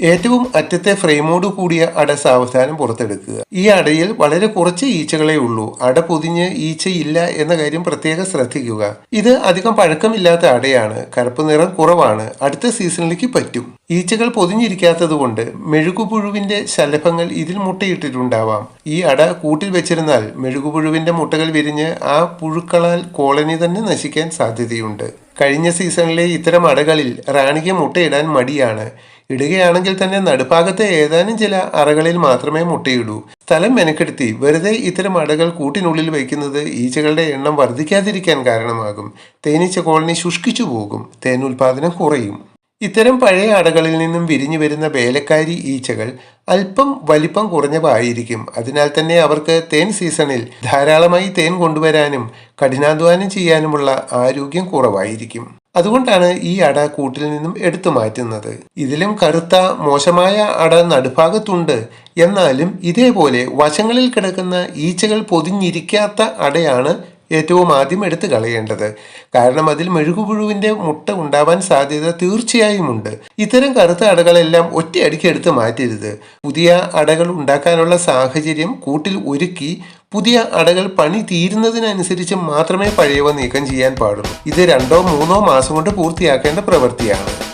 ഏറ്റവും അറ്റത്തെ ഫ്രെയിമോട് കൂടിയ അട സാവധാനം പുറത്തെടുക്കുക. ഈ അടയിൽ വളരെ കുറച്ച് ഈച്ചകളെ ഉള്ളൂ. അട പൊതിഞ്ഞ് ഈച്ചയില്ല എന്ന കാര്യം പ്രത്യേകം ശ്രദ്ധിക്കുക. ഇത് അധികം പഴക്കമില്ലാത്ത അടയാണ്. കറുപ്പ് നിറം കുറവാണ്. അടുത്ത സീസണിലേക്ക് പറ്റും. ഈച്ചകൾ പൊതിഞ്ഞിരിക്കാത്തത് കൊണ്ട് മെഴുകുപുഴുവിന്റെ ശലഭങ്ങൾ ഇതിൽ മുട്ടയിട്ടിട്ടുണ്ടാവാം. ഈ അട കൂട്ടിൽ വെച്ചിരുന്നാൽ മെഴുകുപുഴുവിന്റെ മുട്ടകൾ വിരിഞ്ഞ് ആ പുഴുക്കളാൽ കോളനി തന്നെ നശിക്കാൻ സാധ്യതയുണ്ട്. കഴിഞ്ഞ സീസണിലെ ഇത്തരം അടകളിൽ റാണിക്ക് മുട്ടയിടാൻ മടിയാണ്. ഇടുകയാണെങ്കിൽ തന്നെ നടുഭാഗത്തെ ഏതാനും ചില അറകളിൽ മാത്രമേ മുട്ടയിടൂ. സ്ഥലം മെനക്കെടുത്തി വെറുതെ ഇത്തരം അടകൾ കൂട്ടിനുള്ളിൽ വയ്ക്കുന്നത് ഈച്ചകളുടെ എണ്ണം വർദ്ധിക്കാതിരിക്കാൻ കാരണമാകും. തേനീച്ച കോളനി ശുഷ്കിച്ചു പോകും. തേൻ ഉൽപാദനം കുറയും. ഇത്തരം പഴയ അടകളിൽ നിന്നും വിരിഞ്ഞു വരുന്ന വേലക്കാരി ഈച്ചകൾ അല്പം വലിപ്പം കുറഞ്ഞവായിരിക്കും അതിനാൽ തന്നെ അവർക്ക് തേൻ സീസണിൽ ധാരാളമായി തേൻ കൊണ്ടുവരാനും കഠിനാധ്വാനം ചെയ്യാനുമുള്ള ആരോഗ്യം കുറവായിരിക്കും. അതുകൊണ്ടാണ് ഈ അട കൂട്ടിൽ നിന്നും എടുത്തു മാറ്റുന്നത്. ഇതിലും കറുത്ത മോശമായ അട നടുഭാഗത്തുണ്ട്. എന്നാലും ഇതേപോലെ വശങ്ങളിൽ കിടക്കുന്ന ഈച്ചകൾ പൊതിഞ്ഞിരിക്കാത്ത അടയാണ് ഏറ്റവും ആദ്യം എടുത്തു കളയേണ്ടത്. കാരണം അതിൽ മെഴുകുപുഴുവിന്റെ മുട്ട ഉണ്ടാവാൻ സാധ്യത തീർച്ചയായും ഉണ്ട് ഇത്തരം കറുത്ത അടകളെല്ലാം ഒറ്റയടിക്ക് എടുത്ത് മാറ്റരുത്. പുതിയ അടകൾ ഉണ്ടാക്കാനുള്ള സാഹചര്യം കൂട്ടിൽ ഒരുക്കി പുതിയ അടകൾ പണി തീരുന്നതിനനുസരിച്ച് മാത്രമേ പഴയവ നീക്കം ചെയ്യാൻ പാടുള്ളൂ. ഇത് രണ്ടോ മൂന്നോ മാസം കൊണ്ട് പൂർത്തിയാക്കേണ്ട പ്രവൃത്തിയാണ്.